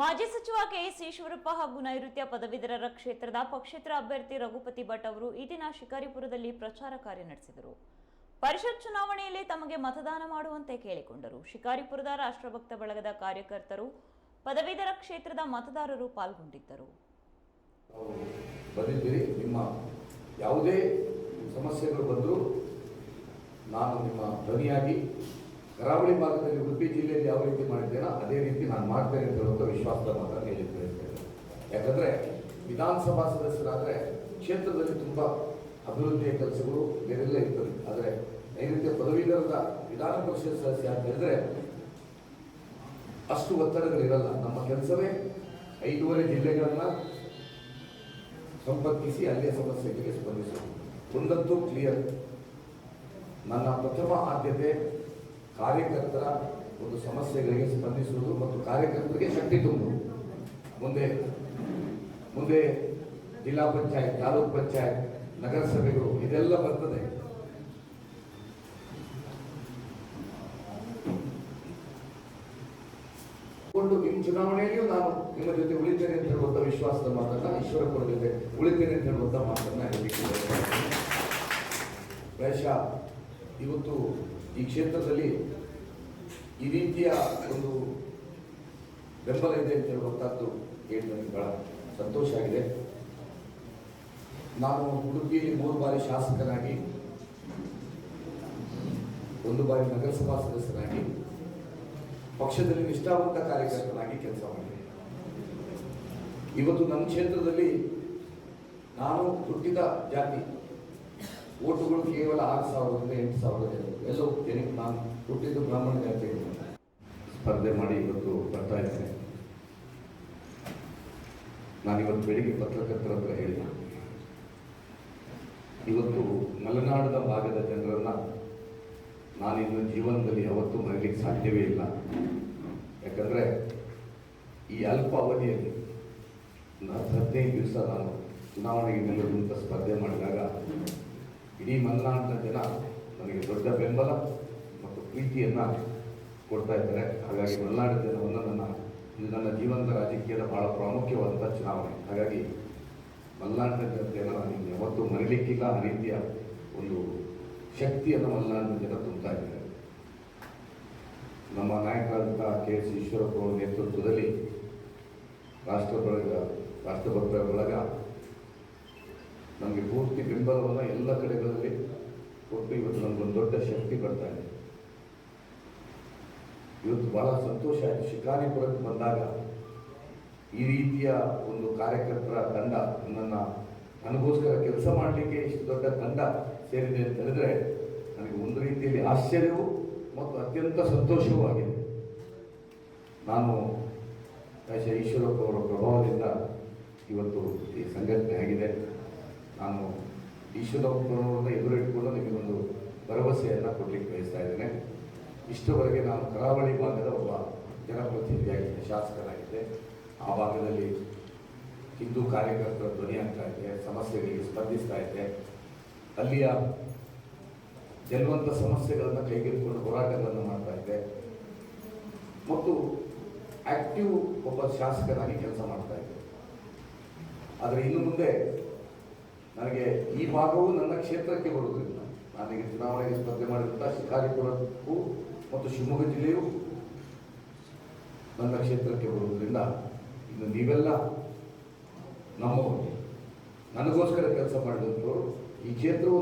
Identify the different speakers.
Speaker 1: ಮಾಜಿ ಸಚಿವ ಕೆಎಸ್ ಈಶ್ವರಪ್ಪ ಹಾಗೂ ನೈಋತ್ಯ ಪದವೀಧರರ ಕ್ಷೇತ್ರದ ಪಕ್ಷೇತರ ಅಭ್ಯರ್ಥಿ ರಘುಪತಿ ಭಟ್ ಅವರು ಈ ದಿನ ಶಿಕಾರಿಪುರದಲ್ಲಿ ಪ್ರಚಾರ ಕಾರ್ಯ ನಡೆಸಿದರು. ಪರಿಷತ್ ಚುನಾವಣೆಯಲ್ಲಿ ತಮಗೆ ಮತದಾನ ಮಾಡುವಂತೆ ಕೇಳಿಕೊಂಡರು. ಶಿಕಾರಿಪುರದ ರಾಷ್ಟ್ರಭಕ್ತ ಬಳಗದ ಕಾರ್ಯಕರ್ತರು, ಪದವೀಧರ ಕ್ಷೇತ್ರದ ಮತದಾರರು ಪಾಲ್ಗೊಂಡಿದ್ದರು.
Speaker 2: ನಿಮ್ಮ ಯಾವುದೇ ಸಮಸ್ಯೆಗಳು ಬಂದರೂ ನಾನು ನಿಮ್ಮ ಧ್ವನಿಯಾಗಿ ಕರಾವಳಿ ಭಾಗದಲ್ಲಿ ಉಡುಪಿ ಜಿಲ್ಲೆಯಲ್ಲಿ ಯಾವ ರೀತಿ ಮಾಡಿದ್ದೇನೋ ಅದೇ ರೀತಿ ನಾನು ಮಾಡ್ತೇನೆ ಅಂತ ಹೇಳುವಂಥ ವಿಶ್ವಾಸದ ಮಾತ್ರ ಹೇಳಿ ಹೇಳ್ತೇನೆ. ಯಾಕಂದರೆ ವಿಧಾನಸಭಾ ಸದಸ್ಯರಾದರೆ ಕ್ಷೇತ್ರದಲ್ಲಿ ತುಂಬ ಅಭಿವೃದ್ಧಿಯ ಕೆಲಸಗಳು ಬೇರೆಲ್ಲ ಇರ್ತದೆ. ಆದರೆ ನೈಋತ್ಯ ಪದವೀಧರದ ವಿಧಾನ ಪರಿಷತ್ ಸದಸ್ಯ ಅಂತ ಹೇಳಿದ್ರೆ ಅಷ್ಟು ಒತ್ತಡಗಳಿರಲ್ಲ. ನಮ್ಮ ಕೆಲಸವೇ ಐದೂವರೆ ಜಿಲ್ಲೆಗಳನ್ನು ಸಂಪರ್ಕಿಸಿ ಅಲ್ಲಿಯ ಸಮಸ್ಯೆಗಳಿಗೆ ಸ್ಪಂದಿಸುವುದು. ಒಂದಂತೂ ಕ್ಲಿಯರ್ ನನ್ನ ಪ್ರಥಮ ಆದ್ಯತೆ ಕಾರ್ಯಕರ್ತರ ಒಂದು ಸಮಸ್ಯೆಗಳಿಗೆ ಸ್ಪಂದಿಸುವುದು ಮತ್ತು ಕಾರ್ಯಕರ್ತರಿಗೆ ಶಕ್ತಿ ತುಂಬುವುದು ಮುಂದೆ ಮುಂದೆ ಜಿಲ್ಲಾ ಪಂಚಾಯತ್, ತಾಲೂಕ್ ಪಂಚಾಯತ್, ನಗರಸಭೆಗಳು ಇದೆಲ್ಲ ಬರ್ತದೆ ನಿಮ್ಮ ಚುನಾವಣೆಯಲ್ಲಿಯೂ ನಾನು ನಿಮ್ಮ ಜೊತೆ ಉಳಿತೇನೆ ಅಂತ ಹೇಳುವಂಥ ವಿಶ್ವಾಸದ ಮಾತನ್ನ ಈಶ್ವರಪ್ಪರ ಜೊತೆ ಉಳಿತೇನೆ ಅಂತ ಹೇಳುವಂಥ ಮಾತನ್ನ ಹೇಳಲಿಕ್ಕೆ ಬಯಸ್ತೇನೆ. ಇವತ್ತು ಈ ಕ್ಷೇತ್ರದಲ್ಲಿ ಈ ರೀತಿಯ ಒಂದು ಬೆಂಬಲ ಇದೆ ಅಂತ ಹೇಳುವಂಥದ್ದು ಹೇಳಿ ನನಗೆ ಬಹಳ ಸಂತೋಷ ಆಗಿದೆ. ನಾನು ಉಡುಪಿಯಲ್ಲಿ ಮೂರು ಬಾರಿ ಶಾಸಕನಾಗಿ, ಒಂದು ಬಾರಿ ನಗರಸಭಾ ಸದಸ್ಯನಾಗಿ, ಪಕ್ಷದಲ್ಲಿ ನಿಷ್ಠಾವಂತ ಕಾರ್ಯಕರ್ತನಾಗಿ ಕೆಲಸ ಮಾಡಿದೆ. ಇವತ್ತು ನಮ್ಮ ಕ್ಷೇತ್ರದಲ್ಲಿ ನಾನು ಹುಟ್ಟಿದ ಜಾತಿ ಓಟುಗಳು ಕೇವಲ ಆರು ಸಾವಿರದಿಂದ ಎಂಟು ಸಾವಿರದ ಜನರು. ಎಲ್ಲೋ ಜನಕ್ಕೆ ನಾನು ಹುಟ್ಟಿದ್ದು ಬ್ರಾಹ್ಮಣ ಜಾತಿ ಸ್ಪರ್ಧೆ ಮಾಡಿ ಇವತ್ತು ಬರ್ತಾ ಇದ್ದೇನೆ. ನಾನು ಇವತ್ತು ಬೆಳಿಗ್ಗೆ ಪತ್ರಕರ್ತರ ಹತ್ರ ಇವತ್ತು ಮಲೆನಾಡದ ಭಾಗದ ಜನರನ್ನು ನಾನಿನ್ನು ಜೀವನದಲ್ಲಿ ಯಾವತ್ತೂ ಮರೀಲಿಕ್ಕೆ ಸಾಧ್ಯವೇ ಇಲ್ಲ. ಯಾಕಂದರೆ ಈ ಅಲ್ಪ ಅವಧಿಯಲ್ಲಿ ಹದಿನೈದು ದಿವಸ ನಾನು ಚುನಾವಣೆಗೆ ನಿಲ್ಲುವಂಥ ಸ್ಪರ್ಧೆ ಮಾಡಿದಾಗ ಇಡೀ ಮಲೆನಾಡಿನ ಜನ ನನಗೆ ದೊಡ್ಡ ಬೆಂಬಲ ಮತ್ತು ಪ್ರೀತಿಯನ್ನು ಕೊಡ್ತಾ ಇದ್ದಾರೆ. ಹಾಗಾಗಿ ಮಲೆನಾಡಿನ ಜನವನ್ನು ನನ್ನ ಇದು ನನ್ನ ಜೀವನದ ರಾಜಕೀಯದ ಬಹಳ ಪ್ರಾಮುಖ್ಯವಾದಂಥ ಚುನಾವಣೆ. ಹಾಗಾಗಿ ಮಲೆನಾಡಿನ ಜನತೆಯನ್ನು ನಾನು ಯಾವತ್ತೂ ಮರೀಲಿಕ್ಕಿಲ್ಲ ಆ ರೀತಿಯ ಒಂದು ಶಕ್ತಿಯನ್ನು ಮಲೆನಾಡಿನ ಜನ ತುಂಬ್ತಾ ಇದ್ದಾರೆ. ನಮ್ಮ ನಾಯಕರಾದಂಥ ಕೆ ಎಸ್ ಈಶ್ವರಪ್ಪ ಅವರ ನೇತೃತ್ವದಲ್ಲಿ ರಾಷ್ಟ್ರ ಬಳಗ, ರಾಷ್ಟ್ರಭಕ್ತರ ಬಳಗ ನಮಗೆ ಪೂರ್ತಿ ಬೆಂಬಲವನ್ನು ಎಲ್ಲ ಕಡೆಗಳಲ್ಲಿ ಕೊಟ್ಟು ಇವತ್ತು ನಮಗೊಂದು ದೊಡ್ಡ ಶಕ್ತಿ ಬರ್ತಾ ಇದೆ. ಇವತ್ತು ಬಹಳ ಸಂತೋಷ ಆಯಿತು. ಶಿಕಾರಿಪುರಕ್ಕೆ ಬಂದಾಗ ಈ ರೀತಿಯ ಒಂದು ಕಾರ್ಯಕರ್ತರ ತಂಡ ನನ್ನ ನನಗೋಸ್ಕರ ಕೆಲಸ ಮಾಡಲಿಕ್ಕೆ ಇಷ್ಟು ದೊಡ್ಡ ತಂಡ ಸೇರಿದೆ ಅಂತ ಹೇಳಿದ್ರೆ ನನಗೆ ಒಂದು ರೀತಿಯಲ್ಲಿ ಆಶ್ಚರ್ಯವೂ ಮತ್ತು ಅತ್ಯಂತ ಸಂತೋಷವೂ ಆಗಿದೆ. ನಾನು ಈಶ್ವರಪ್ಪ ಅವರ ಪ್ರಭಾವದಿಂದ ಇವತ್ತು ಈ ಸಂಘಟನೆ ಆಗಿದೆ. ನಾನು ಈಶ್ವರಪ್ಪನವರನ್ನ ಎದುರಿಟ್ಕೊಂಡು ಒಂದು ಭರವಸೆಯನ್ನು ಕೊಡಲಿಕ್ಕೆ ಬಯಸ್ತಾ ಇದ್ದೇನೆ. ಇಷ್ಟವರೆಗೆ ನಾನು ಕರಾವಳಿ ಭಾಗದ ಒಬ್ಬ ಜನಪ್ರತಿನಿಧಿಯಾಗಿದ್ದೆ ಶಾಸಕನಾಗಿದ್ದೆ. ಆ ಭಾಗದಲ್ಲಿ ಹಿಂದೂ ಕಾರ್ಯಕರ್ತರ ಧ್ವನಿ ಆಗ್ತಾ ಇದೆ, ಸಮಸ್ಯೆಗಳಿಗೆ ಸ್ಪರ್ಧಿಸ್ತಾ ಇದ್ದೆ ಅಲ್ಲಿಯ ಗೆಲ್ಲುವಂಥ ಸಮಸ್ಯೆಗಳನ್ನು ಕೈಗೆತ್ತಿಕೊಂಡು ಹೋರಾಟಗಳನ್ನು ಮಾಡ್ತಾ ಇದ್ದೆ ಮತ್ತು ಆಕ್ಟಿವ್ ಒಬ್ಬ ಶಾಸಕನಾಗಿ ಕೆಲಸ ಮಾಡ್ತಾ ಇದ್ದೆ ಆದರೆ ಇನ್ನು ಮುಂದೆ ನನಗೆ ಈ ಭಾಗವು ನನ್ನ ಕ್ಷೇತ್ರಕ್ಕೆ ಬರುವುದರಿಂದ ನನಗೆ ಚುನಾವಣೆಗೆ ಸ್ಪರ್ಧೆ ಮಾಡಿದಂಥ ಶಿಕಾರಿಪುರಕ್ಕೂ ಮತ್ತು ಶಿವಮೊಗ್ಗ ಜಿಲ್ಲೆಯು ನನ್ನ ಕ್ಷೇತ್ರಕ್ಕೆ ಬರುವುದರಿಂದ ಇನ್ನು ನೀವೆಲ್ಲ ನಮ್ಮವರು ನನಗೋಸ್ಕರ ಕೆಲಸ ಮಾಡಿದಂಥವ್ರು ಈ ಕ್ಷೇತ್ರವು